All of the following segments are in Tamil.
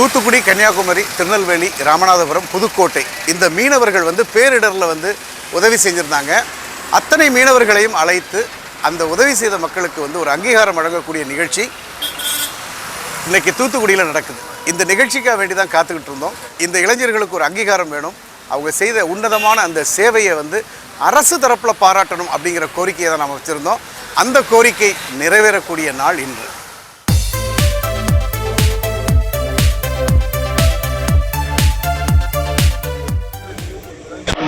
தூத்துக்குடி கன்னியாகுமரி திருநெல்வேலி ராமநாதபுரம் புதுக்கோட்டை இந்த மீனவர்கள் வந்து பேரிடரில் வந்து உதவி செஞ்சுருந்தாங்க. அத்தனை மீனவர்களையும் அழைத்து அந்த உதவி செய்த மக்களுக்கு வந்து ஒரு அங்கீகாரம் வழங்கக்கூடிய நிகழ்ச்சி இன்றைக்கி தூத்துக்குடியில் நடக்குது. இந்த நிகழ்ச்சிக்காக வேண்டி தான் காத்துக்கிட்டு இருந்தோம். இந்த இளைஞர்களுக்கு ஒரு அங்கீகாரம் வேணும். அவங்க செய்த உன்னதமான அந்த சேவையை வந்து அரசு தரப்பில் பாராட்டணும் அப்படிங்கிற கோரிக்கையை தான் நாம் வச்சுருந்தோம். அந்த கோரிக்கை நிறைவேறக்கூடிய நாள் இன்று.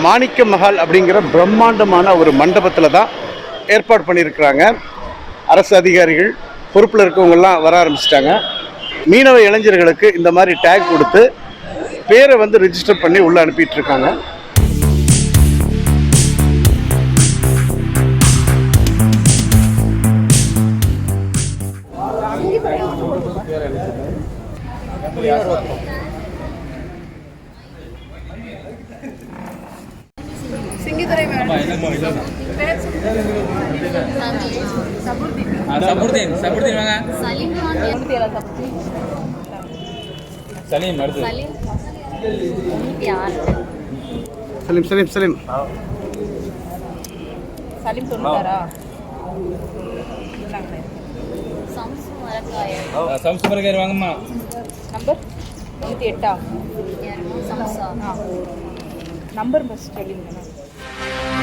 மாணிக்க மஹால் அப்படிங்கிற பிரம்மாண்டமான ஒரு மண்டபத்தில் தான் ஏற்பாடு பண்ணியிருக்கிறாங்க. அரசு அதிகாரிகள் பொறுப்பில் இருக்கவங்கெல்லாம் வர ஆரம்பிச்சிட்டாங்க. மீனவ இளைஞர்களுக்கு இந்த மாதிரி டேக் கொடுத்து பேரை வந்து ரிஜிஸ்டர் பண்ணி உள்ளே அனுப்பிட்டு இருக்காங்க. சிங்கிதுரை சபுர்தீன் சபுர்தீன் வாங்க. சலீம் சலீம் அடுத்து. சலீம் சலீம் சலீம். சலீம் சலீம் தொண்ணூறாரா சம்சு மரக்காய வாங்கம்மா. நம்பர்? நூற்றி எட்டா? சம்சா. நம்பர் பஸ் சொல்லிங்கண்ணா Thank you.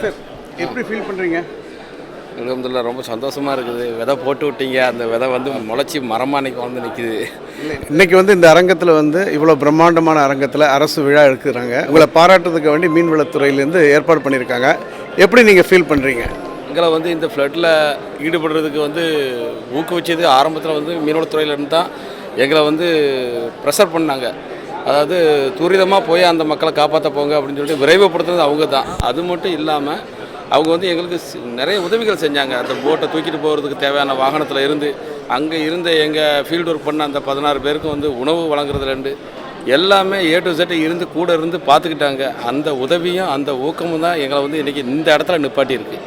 யாசர் எப்படி ஃபீல் பண்ணுறீங்க அலமதுல்லா ரொம்ப சந்தோஷமாக இருக்குது. விதை போட்டு விட்டீங்க. அந்த விதை வந்து முளைச்சி மரமாக இன்னைக்கு வந்து நிற்கிது இன்னைக்கு வந்து இந்த அரங்கத்தில் வந்து இவ்வளோ பிரம்மாண்டமான அரங்கத்தில் அரசு விழா எடுக்கிறாங்க. உங்களை பாராட்டுறதுக்கு வேண்டி மீன்வளத்துறையிலேருந்து ஏற்பாடு பண்ணியிருக்காங்க. எப்படி நீங்கள் ஃபீல் பண்ணுறீங்க எங்களை வந்து இந்த ஃப்ளட்டில் ஈடுபடுறதுக்கு வந்து ஊக்குவிச்சது ஆரம்பத்தில் வந்து மீனவளத்துறையிலேருந்து தான் எங்களை வந்து ப்ரெஷர் பண்ணாங்க. அதாவது துரிதமாக போய் அந்த மக்களை காப்பாற்ற போங்க அப்படின்னு சொல்லிட்டு விரைவுபடுத்துறது அவங்க தான் அது மட்டும் இல்லாமல் அவங்க வந்து எங்களுக்கு நிறைய உதவிகள் செஞ்சாங்க. அந்த போட்டை தூக்கிட்டு போகிறதுக்கு தேவையான வாகனத்தில் இருந்து அங்கே இருந்த எங்கள் ஃபீல்டு ஒர்க் பண்ண அந்த பதினாறு பேருக்கும் வந்து உணவு வழங்குறதுலேருந்து எல்லாமே ஏ டு செட்டு இருந்து கூட இருந்து பார்த்துக்கிட்டாங்க அந்த உதவியும் அந்த ஊக்கமும் தான் எங்களை வந்து இன்றைக்கி இந்த இடத்துல நிப்பாட்டியிருக்கு.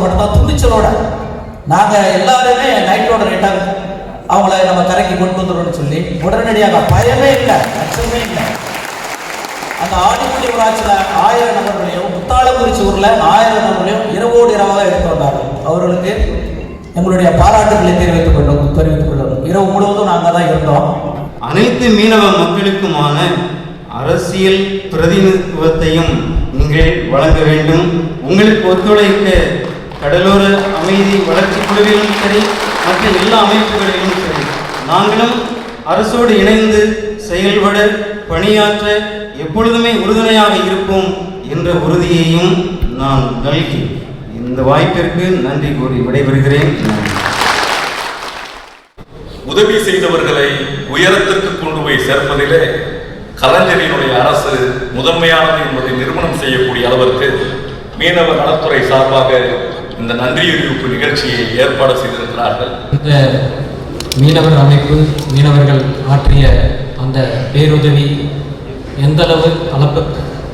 இருக்கு மட்டும்தான் துணிச்சலோட. நாங்கள் எல்லாருமே நைட்டோட நைட்டாக அவங்கள நம்ம கரைக்கு கொண்டு வந்துடும்னு சொல்லி உடனடியாக பயமே இல்லை அச்சமே இல்லை. அந்த ஆடிக்குடி ஊராட்சியில் ஆயிரம் நபர்களையும் முத்தாளங்குறிச்சி ஊரில் ஆயிரம் நபர்களையும் இரவோடு இரவாக எடுத்து வந்தார்கள் அவர்களுக்கு எங்களுடைய பாராட்டுகளை தெரிவித்துக் கொள்ளும் தெரிவித்துக் கொள்ளணும் இரவு முழுவதும் நாங்கள் தான் இருந்தோம். அனைத்து மீனவ மக்களுக்குமான அரசியல் பிரதிநிதித்துவத்தையும் நீங்கள் வழங்க வேண்டும். உங்களுக்கு ஒத்துழைக்க கடலோர அமைதி வளர்ச்சி குழுவிலும் சரி மற்ற எல்லா அமைப்புகளிலும் சரி நாங்களும் அரசோடு இணைந்து செயல்பட பணியாற்ற எப்பொழுதுமே உறுதுணையாக இருப்போம் என்ற உறுதியையும் நான் நல்கி இந்த வாய்ப்பிற்கு நன்றி கூறி விடைபெறுகிறேன். உதவி செய்தவர்களை உயரத்திற்கு கொண்டு போய் சேர்ப்பதிலே கலைஞரினுடைய அரசு முதன்மையானது என்பதை நிறுவனம் செய்யக்கூடிய அளவிற்கு மீனவ நலத்துறை சார்பாக இந்த நன்றியறிவிப்பு நிகழ்ச்சியை ஏற்பாடு செய்திருக்கிறார்கள். இந்த மீனவர் அமைப்பு மீனவர்கள் ஆற்றிய அந்த பேருதவி எந்த அளவு அளப்ப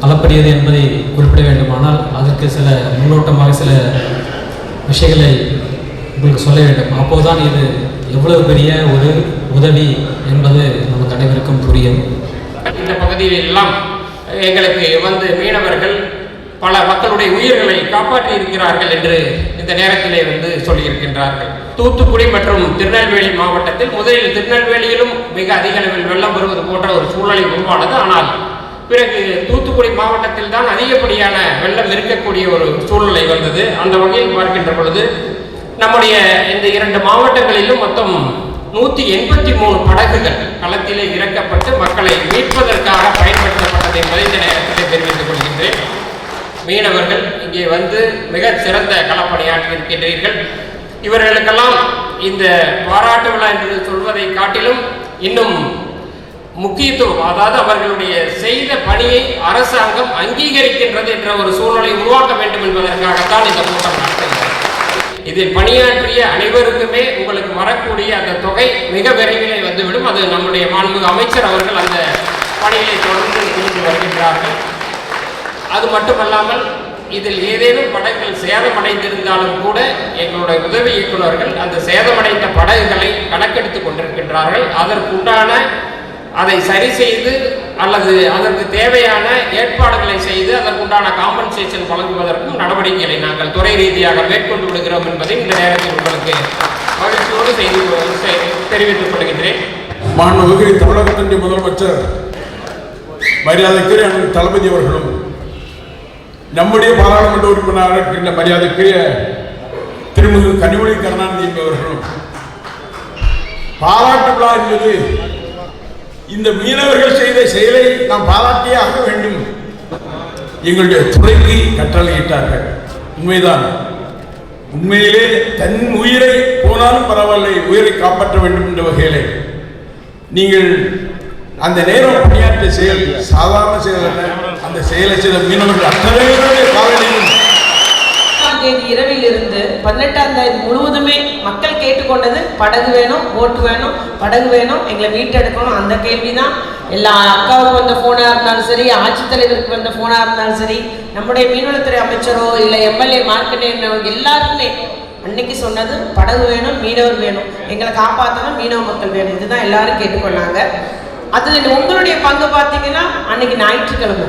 அளப்பரியது என்பதை குறிப்பிட வேண்டுமானால் அதற்கு சில முன்னோட்டமாக சில விஷயங்களை உங்களுக்கு சொல்ல வேண்டும். அப்போதுதான் இது எவ்வளவு பெரிய ஒரு உதவி என்பது நமக்கு அனைவருக்கும் புரியும். இந்த பகுதியில் எல்லாம் எங்களுக்கு வந்து மீனவர்கள் பல மக்களுடைய உயிர்களை காப்பாற்றி இருக்கிறார்கள் என்று இந்த நேரத்திலே வந்து சொல்லியிருக்கின்றார்கள். தூத்துக்குடி மற்றும் திருநெல்வேலி மாவட்டத்தில் முதலில் திருநெல்வேலியிலும் மிக அதிக அளவில் வெள்ளம் வருவது போன்ற ஒரு சூழ்நிலை உருவானது. ஆனால் பிறகு தூத்துக்குடி மாவட்டத்தில் தான் அதிகப்படியான வெள்ளம் இருக்கக்கூடிய ஒரு சூழ்நிலை வந்தது. அந்த வகையில் பார்க்கின்ற பொழுது நம்முடைய இந்த இரண்டு மாவட்டங்களிலும் மொத்தம் நூற்றி எண்பத்தி மூணு படகுகள் களத்திலே இறக்கப்பட்டு மக்களை மீட்பதற்காக பயன்படுத்தப்பட்டது என்பதை இந்த நேரத்தில் தெரிவித்துக் கொள்கின்றேன். மீனவர்கள் இங்கே வந்து மிக சிறந்த களப்பணியாற்றி இருக்கின்றீர்கள். இவர்களுக்கெல்லாம் இந்த பாராட்டு விழா என்று சொல்வதை காட்டிலும் இன்னும் முக்கியத்துவம் அதாவது அவர்களுடைய செய்த பணியை அரசாங்கம் அங்கீகரிக்கின்றது என்ற ஒரு சூழ்நிலை உருவாக்க வேண்டும் என்பதற்காகத்தான் இந்த கூட்டம் நடத்துகிறது இதில் பணியாற்றிய அனைவருக்குமே உங்களுக்கு வரக்கூடிய அந்த தொகை மிக விரைவிலே வந்துவிடும். அது நம்முடைய மாண்புமிகு அமைச்சர் அவர்கள் அந்த பணிகளை தொடர்ந்து செய்து வருகின்றார்கள். அது மட்டுமல்லாமல் இதில் ஏதேனும் படகுகள் சேதமடைந்திருந்தாலும் கூட எங்களுடைய உதவி இயக்குநர்கள் அந்த சேதமடைந்த படகுகளை கணக்கெடுத்துக் கொண்டிருக்கின்றார்கள். அதற்குண்டான அதை சரி செய்து அல்லது அதற்கு தேவையான ஏற்பாடுகளை செய்து அதற்குண்டான காம்பன்சேஷன் வழங்குவதற்கும் நடவடிக்கைகளை நாங்கள் துறை ரீதியாக மேற்கொண்டு விடுகிறோம் என்பதை இந்த நேரத்தில் உங்களுக்கு மகிழ்ச்சியோடு செய்து தெரிவித்துக் கொள்கின்றேன். மாண்புமிகு தமிழகத்தின் முதலமைச்சர் மரியாதைக்குரிய தளபதி அவர்களும் நம்முடைய பாராளுமன்ற உறுப்பினராக இருக்கின்ற மரியாதைக்குரிய திருமிகு கனிமொழி கருணாநிதி என்பவர்களும் பாராட்டு விழா என்பது இந்த மீனவர்கள் செய்த செயலை நாம் பாராட்டியே ஆக வேண்டும். எங்களுடைய துறைக்கு கட்டளையிட்டார்கள் உண்மைதான். உண்மையிலே தன் உயிரை போனாலும் பரவாயில்லை உயிரை காப்பாற்ற வேண்டும் என்ற வகையிலே. நீங்கள் அந்த நேரம் பணியாற்றிய செயல் சாதாரண செயல் அல்ல. அந்த செயலை செய்த மீனவர்கள் அத்தனை காவலையும் தேதி இரவில் இருந்து பதினெட்டாம் தேதி முழுவதுமே மக்கள் கேட்டுக்கொண்டது படகு வேணும் ஓட்டு வேணும் படகு வேணும் எங்களை மீட்டெடுக்கணும் அந்த கேள்வி தான் எல்லா அக்காவுக்கு வந்த ஃபோனாக இருந்தாலும் சரி ஆட்சித்தலைவருக்கு வந்த ஃபோனாக இருந்தாலும் சரி நம்முடைய மீன்வளத்துறை அமைச்சரோ இல்லை எம்எல்ஏ மார்க்கெட்டோ எல்லாருக்குமே அன்னைக்கு சொன்னது படகு வேணும் மீனவர் வேணும் எங்களை காப்பாற்றணும் மீனவ மக்கள் வேணும் இதுதான் எல்லாரும் கேட்டுக்கொண்டாங்க அதில் உங்களுடைய பங்கு பார்த்தீங்கன்னா அன்னைக்கு ஞாயிற்றுக்கிழமை.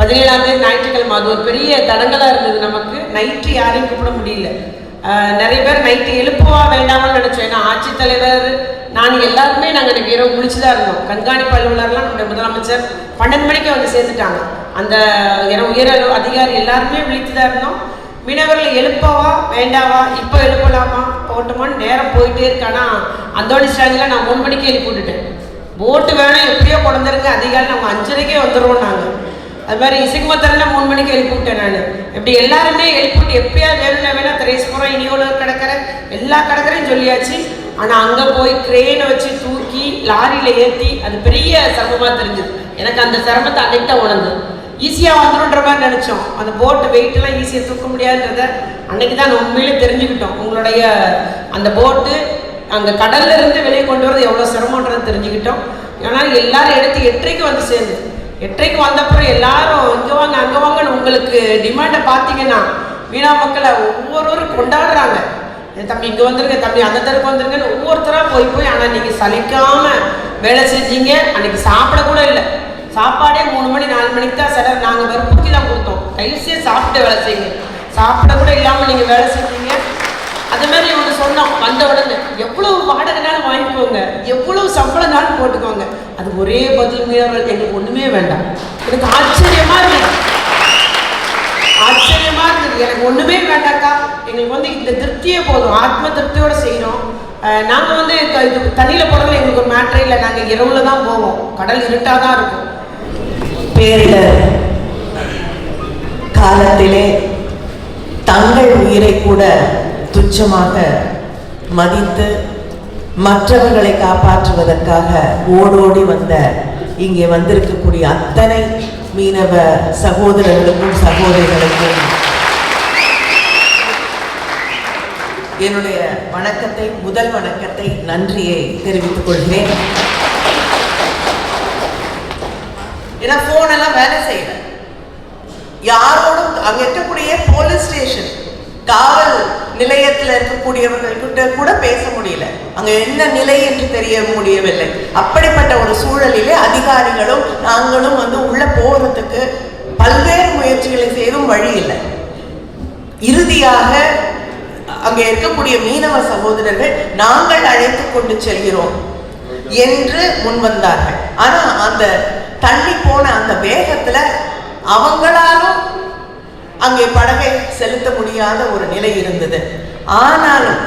பதினேழாம் தேதி ஞாயிற்றுக்கிழமை. அது ஒரு பெரிய தடங்களாக இருந்தது நமக்கு. நைட்டு யாரையும் கூப்பிட முடியல. நிறைய பேர் நைட்டு எழுப்புவா வேண்டாமல் நினச்சோம். ஏன்னா ஆட்சித்தலைவர் நான் எல்லாருமே நாங்கள் இன்னைக்கு இரவு முழிச்சு தான் இருந்தோம். கண்காணிப்பு அலுவலர்லாம் நம்முடைய முதலமைச்சர் பன்னெண்டு மணிக்கு வந்து சேர்த்துட்டாங்க அந்த ஏன்னா உயர் அதிகாரி எல்லாருமே விழித்து தான் இருந்தோம். மீனவர்களை எழுப்பவா வேண்டாவா இப்போ எழுப்பலாமா? போட்டோமான்னு நேரம் போயிட்டே இருக்கானா அந்தோணி ஸ்டாண்டில் நான் மூணு மணிக்கு எழுப்பி விட்டுட்டேன். போட்டு வேணால் எப்படியோ கொண்டுருங்க அதிகாரி நம்ம அஞ்சரைக்கே வந்துடுவோம் நாங்கள் அது மாதிரி இசைக்குமத்தரில் மூணு மணிக்கு எழுப்பிவிட்டேன் நான். இப்படி எல்லாருமே எழுப்பி விட்டு எப்படியாவது வேணும்னா வேணா இனி இனியோல கிடக்கிற எல்லா கடற்கரையும் சொல்லியாச்சு. ஆனால் அங்கே போய் க்ரேனை வச்சு தூக்கி லாரியில் ஏற்றி அது பெரிய சிரமமாக தெரிஞ்சுது. எனக்கு அந்த சிரமத்தை அன்னைக்கு தான் உணர்ந்து ஈஸியாக வந்துடும்ன்ற மாதிரி நினச்சோம். அந்த போட்டு வெயிட்டெல்லாம் ஈஸியாக தூக்க முடியாதுன்றத அன்னைக்கு தான் நான் உண்மையிலே தெரிஞ்சுக்கிட்டோம். உங்களுடைய அந்த போட்டு அங்கே கடல்ல இருந்து வெளியே கொண்டு வரது எவ்வளோ சிரமன்றதை தெரிஞ்சுக்கிட்டோம். ஏன்னா எல்லாரும் எடுத்து எட்டரைக்கு வந்து சேர்ந்து எட்டரைக்கு வந்தப்புறம் எல்லாரும் இங்கே வாங்க அங்கே வாங்கன்னு உங்களுக்கு டிமாண்டை பார்த்தீங்கன்னா வீணா மக்களை ஒவ்வொருவரும் கொண்டாடுறாங்க. தம்பி இங்கே வந்துருங்க தம்பி அந்த தெருக்கு வந்துருங்கன்னு ஒவ்வொருத்தராக போய் போய் ஆனால் நீங்கள் சலிக்காமல் வேலை செஞ்சீங்க. அன்னைக்கு சாப்பிட கூட இல்லை. சாப்பாடே மூணு மணி நாலு மணிக்கு தான் சிலர் நாங்கள் வற்புறுத்தி தான் கொடுத்தோம். கைசியே சாப்பிட்டு வேலை செய்யுங்க. சாப்பிட கூட இல்லாமல் நீங்கள் வேலை செஞ்சீங்க. அது மாதிரி ஒன்று சொன்னோம் வந்த உடனே எவ்வளவு வாடகைனாலும் வாங்கிக்கோங்க. எவ்வளவு சம்பளம்னாலும் போட்டுக்கோங்க. அது ஒரே பதில் மீனவர்கள் எங்களுக்கு ஒன்று வேண்டாம். எனக்கு ஆச்சரியமா இருக்கு ஆச்சரியமா இருக்குது. எனக்கு ஒண்ணுமே வேண்டாக்கா எங்களுக்கு வந்து இந்த திருப்தியே போதும். ஆத்ம திருப்தியோட செய்யணும் நாங்கள் வந்து இது தண்ணியில் போகிறதுல எங்களுக்கு ஒரு மேட்ரே இல்லை. நாங்கள் இரவுல தான் போவோம். கடல் இருட்டாக தான் இருக்கும். பேரிடர். காலத்திலே தங்கள் உயிரை கூட துச்சமாக மதித்து மற்றவர்களை காப்பாற்றுவதற்காக ஓடோடி வந்த இங்கே வந்திருக்கக்கூடிய அத்தனை மீனவ சகோதரர்களுக்கும் சகோதரிகளுக்கும் என்னுடைய வணக்கத்தை முதல் வணக்கத்தை நன்றியை தெரிவித்துக் கொள்கிறேன். ஏன்னா போன் எல்லாம் வேலை செய்யல. யாரோடும் அங்க இருக்கக்கூடிய போலீஸ் ஸ்டேஷன் காவல் நிலையத்தில் இருக்கக்கூடியவர்கள்கிட்ட கூட பேச முடியல. அங்கே என்ன நிலை என்று தெரிய முடியவில்லை. அப்படிப்பட்ட ஒரு சூழலிலே அதிகாரிகளும் நாங்களும் வந்து உள்ள போகிறதுக்கு பல்வேறு முயற்சிகளை செய்தும் வழி இல்லை. இறுதியாக அங்கே இருக்கக்கூடிய மீனவ சகோதரர்கள் நாங்கள் அழைத்து கொண்டு செல்கிறோம் என்று முன்வந்தார்கள். ஆனால் அந்த தள்ளி போன அந்த வேகத்தில் அவங்களாலும் அங்கே படகை செலுத்த முடியாத ஒரு நிலை இருந்தது. ஆனாலும்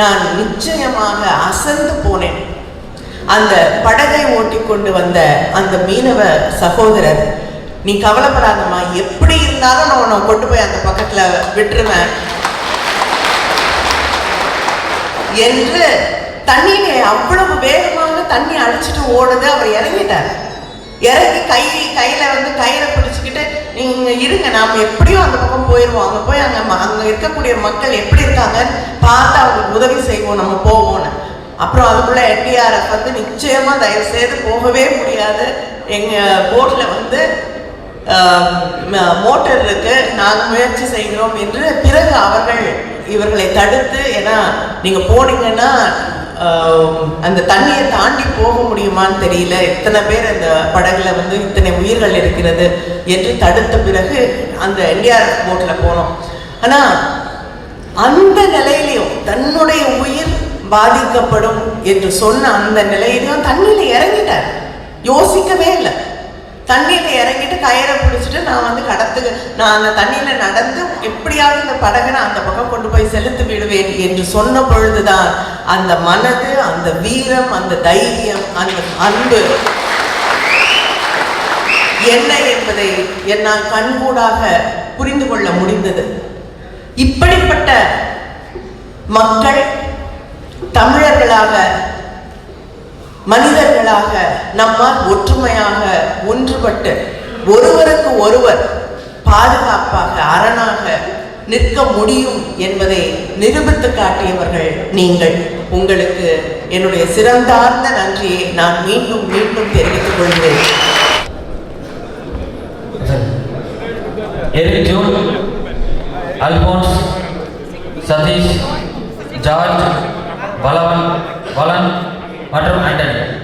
நான் நிச்சயமாக அசந்து போனேன். அந்த படகை ஓட்டி கொண்டு வந்த அந்த மீனவ சகோதரர் நீ கவலைப்படாதம்மா எப்படி இருந்தாலும் நான் உன்னை கொண்டு போய் அந்த பக்கத்தில் விட்டுருவேன். என்று தண்ணியிலே அவ்வளவு வேகமாக தண்ணி அடிச்சுட்டு ஓடுது அவர் இறங்கிட்டார். இறங்கி கை கையில் வந்து கயிறை பிடிச்சிக்கிட்டு நீங்க இருங்க நாம எப்படியும் அந்த பக்கம் போயிடுவோம் அங்க போய் அங்க ம- அங்க இருக்கக்கூடிய மக்கள் எப்படி இருக்காங்கன்னு பார்த்து அவங்களுக்கு உதவி செய்வோம் நம்ம போவோம்னு. அப்புறம் அதுக்குள்ள என்டிஆர்எஃப் வந்து நிச்சயமா தயவு செய்து போகவே முடியாது. எங்க போட்ல வந்து மோட்டர் இருக்கு நாங்கள் முயற்சி செய்கிறோம் என்று பிறகு அவர்கள் இவர்களை தடுத்து ஏன்னா நீங்க போனீங்கன்னா அந்த தண்ணியை தாண்டி போக முடியுமான்னு தெரியல. எத்தனை பேர் அந்த படகுல வந்து இத்தனை உயிர்கள் இருக்கிறது என்று தடுத்த பிறகு அந்த என்டிஆர்எஃப் போட்ல போனோம். ஆனா அந்த நிலையிலையும் தன்னுடைய உயிர் பாதிக்கப்படும் என்று சொன்ன அந்த நிலையிலையும் தண்ணியில இறங்கிட்டார். யோசிக்கவே இல்லை. தண்ணியில் இறங்கிட்டு கயிறை பிடிச்சிட்டு நான் வந்து கடத்துக்கு நான் அந்த தண்ணியில் நடந்து எப்படியாவது இந்த படகை நான் அந்த பக்கம் கொண்டு போய் செலுத்தி விடுவேன் என்று சொன்ன பொழுதுதான் அந்த மனது அந்த வீரம் அந்த தைரியம் அந்த அன்பு என்ன என்பதை என்னால் கண்கூடாக புரிந்து கொள்ள முடிந்தது. இப்படிப்பட்ட மக்கள் தமிழர்களாக மனிதர்களாக நம்மால் ஒற்றுமையாக ஒன்றுபட்டு ஒருவருக்கு ஒருவர் பாதுகாப்பாக அரணாக நிற்க முடியும் என்பதை நிரூபித்து காட்டியவர்கள் நீங்கள். உங்களுக்கு என்னுடைய சிறந்தார்ந்த நன்றியை நான் மீண்டும் மீண்டும் தெரிவித்துக் கொள்கிறேன். Eric June Alphonse Sathish George Valavan Valan மற்றும் ஆண்டனி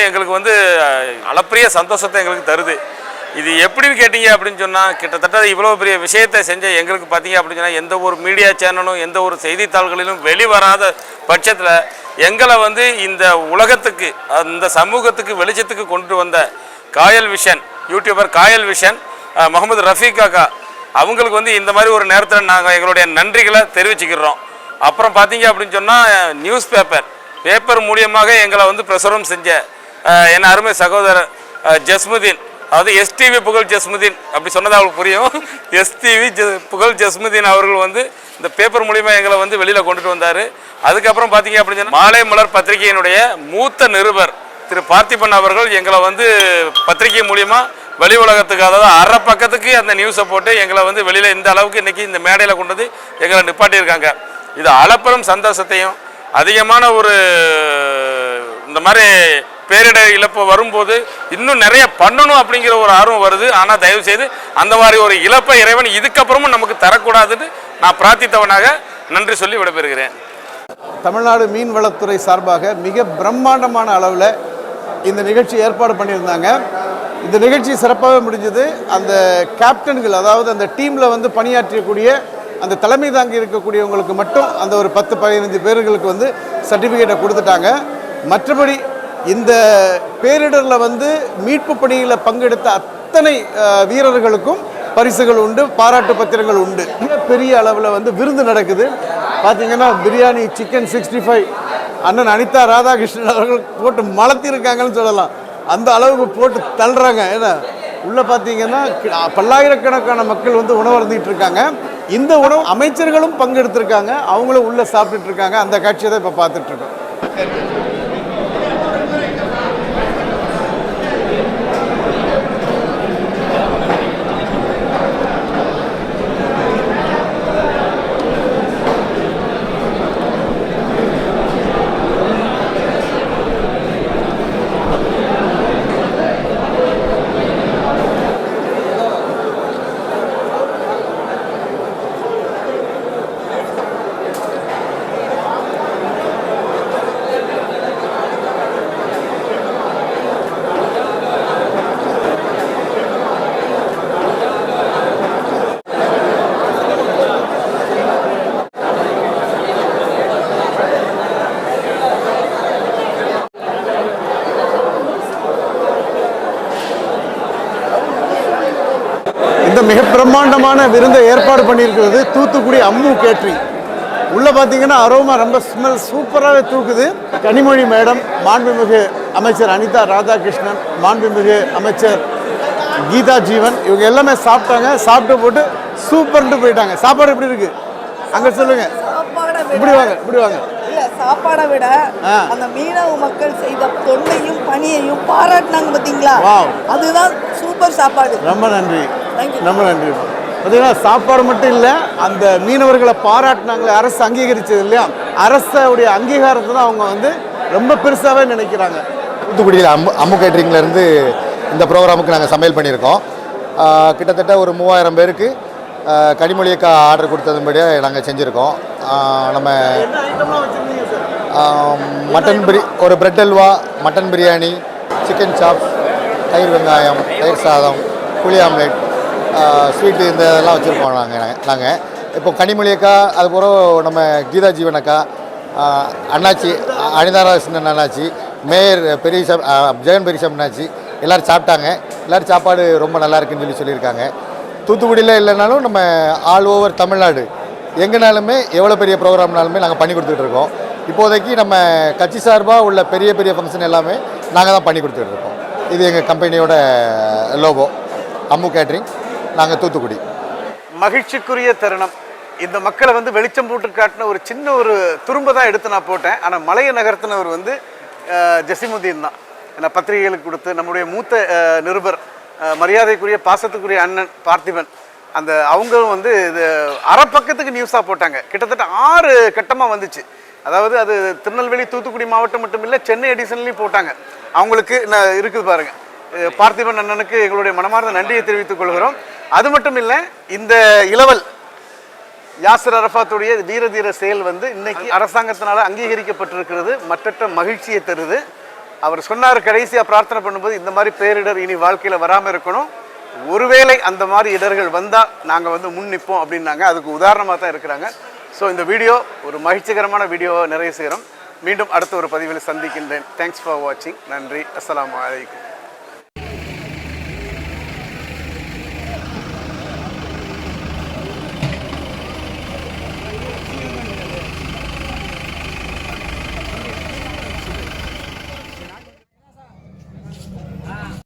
வந்து எங்களுக்கு வந்து அளப்பரிய சந்தோஷத்தை எங்களுக்கு தருது. இது எப்படின்னு கேட்டீங்க அப்படின்னு சொன்னால் கிட்டத்தட்ட இவ்வளோ பெரிய விஷயத்தை செஞ்ச எங்களுக்கு பார்த்தீங்க அப்படின்னு சொன்னால் எந்த ஒரு மீடியா சேனலும் எந்த ஒரு செய்தித்தாள்களிலும் வெளிவராத பட்சத்தில் எங்களை வந்து இந்த உலகத்துக்கு அந்த சமூகத்துக்கு வெளிச்சத்துக்கு கொண்டு வந்த Kayal vision YouTuber Kayal vision Mohamed Rafeek காக்கா அவங்களுக்கு வந்து இந்த மாதிரி ஒரு நேரத்தில் நாங்கள் எங்களுடைய நன்றிகளை தெரிவிச்சுக்கிறோம். அப்புறம் பார்த்தீங்க அப்படின்னு சொன்னால் நியூஸ் பேப்பர் பேப்பர் மூலியமாக எங்களை வந்து பிரசுரம் செஞ்ச என் அருமை சகோதரர் ஜஸ்முதீன். அதாவது எஸ்டிவி புகழ் ஜஸ்முதீன். அப்படி சொன்னது அவளுக்கு புரியும். எஸ்டிவி ஜ புகழ் ஜஸ்முதீன் அவர்கள் வந்து இந்த பேப்பர் மூலியமாக எங்களை வந்து வெளியில் கொண்டுட்டு வந்தார். அதுக்கப்புறம் பார்த்தீங்க அப்படின்னு சொன்னால் மாலை மலர் பத்திரிகையினுடைய மூத்த நிருபர் திரு பார்த்திபன் அவர்கள் எங்களை வந்து பத்திரிகை மூலிமா வெளி உலகத்துக்கு அதாவது அரை பக்கத்துக்கு அந்த நியூஸை போட்டு எங்களை வந்து வெளியில் இந்த அளவுக்கு இன்றைக்கி இந்த மேடையில் கொண்டு வந்து எங்களை நிப்பாட்டியிருக்காங்க. இது அளப்பெரும் சந்தோஷத்தையும் அதிகமான ஒரு இந்த மாதிரி பேரிடர் இழப்பு வரும்போது இன்னும் நிறைய பண்ணணும் அப்படிங்கிற ஒரு ஆர்வம் வருது. ஆனால் தயவு செய்து அந்த மாதிரி ஒரு இழப்பை இறைவன் இதுக்கப்புறமும் நமக்கு தரக்கூடாதுன்னு நான் பிரார்த்தித்தவனாக நன்றி சொல்லி விடைபெறுகிறேன். தமிழ்நாடு மீன்வளத்துறை சார்பாக மிக பிரம்மாண்டமான அளவில் இந்த நிகழ்ச்சி ஏற்பாடு பண்ணியிருந்தாங்க. இந்த நிகழ்ச்சி சிறப்பாகவே முடிஞ்சது. அந்த கேப்டன்கள் அதாவது அந்த டீமில் வந்து பணியாற்றக்கூடிய அந்த தலைமை தாங்கி இருக்கக்கூடியவங்களுக்கு மட்டும் அந்த ஒரு பத்து பதினைஞ்சு பேர்களுக்கு வந்து சர்டிஃபிகேட்டை கொடுத்துட்டாங்க. மற்றபடி இந்த பேரிடரில் வந்து மீட்பு பணியில் பங்கெடுத்த அத்தனை வீரர்களுக்கும் பரிசுகள் உண்டு பாராட்டு பத்திரங்கள் உண்டு. மிக பெரிய அளவில் வந்து விருந்து நடக்குது. பார்த்தீங்கன்னா பிரியாணி சிக்கன் சிக்ஸ்டி ஃபைவ் அண்ணன் அனிதா ராதாகிருஷ்ணன் அவர்கள் போட்டு மலர்த்திருக்காங்கன்னு சொல்லலாம். அந்த அளவுக்கு போட்டு தள்ளுறாங்க. ஏன்னா உள்ளே பார்த்தீங்கன்னா பல்லாயிரக்கணக்கான மக்கள் வந்து உணவருந்திட்டு இருக்காங்க இந்த உணவு அமைச்சர்களும் பங்கெடுத்திருக்காங்க. அவங்களும் உள்ளே சாப்பிட்டுட்டு இருக்காங்க அந்த காட்சியை தான் இப்போ பார்த்துட்ருக்கோம் இருக்கோம் இந்த மிக பிரம்மாண்டமான விருந்தை ஏற்பாடு பண்ணியிருக்கிறது தூத்துக்குடி அம்மு கேட்ரிங் உள்ளே பார்த்தீங்கன்னா அரோமா ரொம்ப ஸ்மெல் சூப்பராகவே தூக்குது. கனிமொழி மேடம் மாண்புமிகு அமைச்சர் அனிதா ராதாகிருஷ்ணன் மாண்புமிகு அமைச்சர் கீதா ஜீவன் இவங்க எல்லாமே சாப்பிட்டாங்க. சாப்பிட்டு போட்டு சூப்பர்ன்ட்டு போயிட்டாங்க. சாப்பாடு எப்படி இருக்கு? அங்கே சொல்லுங்க. இப்படி வாங்க இப்படி வாங்க. இல்ல சாப்பாடை விட. அந்த மீனவ மக்கள் செய்த தொண்டையும் பணியையும் பாராட்டினாங்க பாத்தீங்களா? Wow. அதுதான் சூப்பர் சாப்பாடு. ரொம்ப நன்றி. ரொம்ப நன்றி. பார்த்தீங்கன்னா சாப்பாடு மட்டும் இல்லை அந்த மீனவர்களை பாராட்டினாங்களே அரசு அங்கீகரிச்சது இல்லையா? அரசுடைய அங்கீகாரத்தை தான் அவங்க வந்து ரொம்ப பெருசாகவே நினைக்கிறாங்க. தூத்துக்குடியில் அம்மு அம்மு கேட்ரிங்லேருந்து இந்த ப்ரோக்ராமுக்கு நாங்கள் சமையல் பண்ணியிருக்கோம். கிட்டத்தட்ட ஒரு மூவாயிரம் பேருக்கு கனிமொழியக்கா ஆர்டர் கொடுத்ததுபடியாக நாங்கள் செஞ்சுருக்கோம். நம்ம மட்டன் பிரி ஒரு bread halwa mutton biryani chicken chops தயிர் வெங்காயம் தயிர் சாதம் புளி ஆம்லெட் ஸ்வீட்டு இந்த இதெல்லாம் வச்சுருக்கோம் நாங்கள் நாங்கள் இப்போ கனிமொழியக்கா அதுபோல் நம்ம கீதா ஜீவன் அக்கா அண்ணாச்சி அ- அனிதாராகிருஷ்ணன் அண்ணாச்சி மேயர் பெரியசாமி ஜெகன் பெரியசாமி அண்ணாச்சி எல்லோரும் சாப்பிட்டாங்க. எல்லோரும் சாப்பாடு ரொம்ப நல்லா இருக்குன்னு சொல்லி சொல்லியிருக்காங்க. தூத்துக்குடியில் இல்லைனாலும் நம்ம ஆல் ஓவர் தமிழ்நாடு. எங்கேனாலுமே எவ்வளோ பெரிய ப்ரோக்ராம்னாலுமே நாங்கள் பண்ணி கொடுத்துட்டு இருக்கோம். இப்போதைக்கு நம்ம கட்சி சார்பாக உள்ள பெரிய பெரிய ஃபங்க்ஷன் எல்லாமே நாங்கள் தான் பண்ணி கொடுத்துட்டு இருக்கோம். இது எங்கள் கம்பெனியோட லோகோ அம்மு கேட்ரிங் நாங்கள் தூத்துக்குடி. மகிழ்ச்சிக்குரிய தருணம். இந்த மக்களை வந்து வெளிச்சம் போட்டு காட்டின ஒரு சின்ன ஒரு துரும்ப தான் எடுத்து நான் போட்டேன். ஆனால் மலையை நகர்த்தினவர் வந்து ஜசிமுதீன் தான். நான் பத்திரிகைகளுக்கு கொடுத்து நம்முடைய மூத்த நிருபர் மரியாதைக்குரிய பாசத்துக்குரிய அண்ணன் பார்த்திபன் அந்த அவங்களும் வந்து இது அறப்பக்கத்துக்கு நியூஸாக போட்டாங்க. கிட்டத்தட்ட ஆறு கட்டமாக வந்துச்சு. அதாவது அது திருநெல்வேலி தூத்துக்குடி மாவட்டம் மட்டும் இல்லை சென்னை எடிசன்லேயும் போட்டாங்க. அவங்களுக்கு நான் இருக்குது பாருங்கள் பார்த்திபன் அண்ணனுக்கு எங்களுடைய மனமார்ந்த நன்றியை தெரிவித்துக் கொள்கிறோம். அது மட்டும் இல்லை இந்த இளவல் யாசர் அரஃபாத்துடைய வீர தீர செயல் வந்து இன்னைக்கு அரசாங்கத்தினால அங்கீகரிக்கப்பட்டிருக்கிறது மற்றற்ற மகிழ்ச்சியை தருது. அவர் சொன்னார் கடைசியாக பிரார்த்தனை பண்ணும்போது இந்த மாதிரி பேரிடர் இனி வாழ்க்கையில் வராமல் இருக்கணும். ஒருவேளை அந்த மாதிரி இடர்கள் வந்தால் நாங்கள் வந்து முன் நிற்போம் அப்படின்னாங்க. அதுக்கு உதாரணமாக தான் இருக்கிறாங்க. ஸோ இந்த வீடியோ ஒரு மகிழ்ச்சிகரமான வீடியோவை நிறைவு செய்கிறோம். மீண்டும் அடுத்த ஒரு பதிவில் சந்திக்கின்றேன். தேங்க்ஸ் ஃபார் வாட்சிங் நன்றி. அஸ்லாம் வலைக்கம்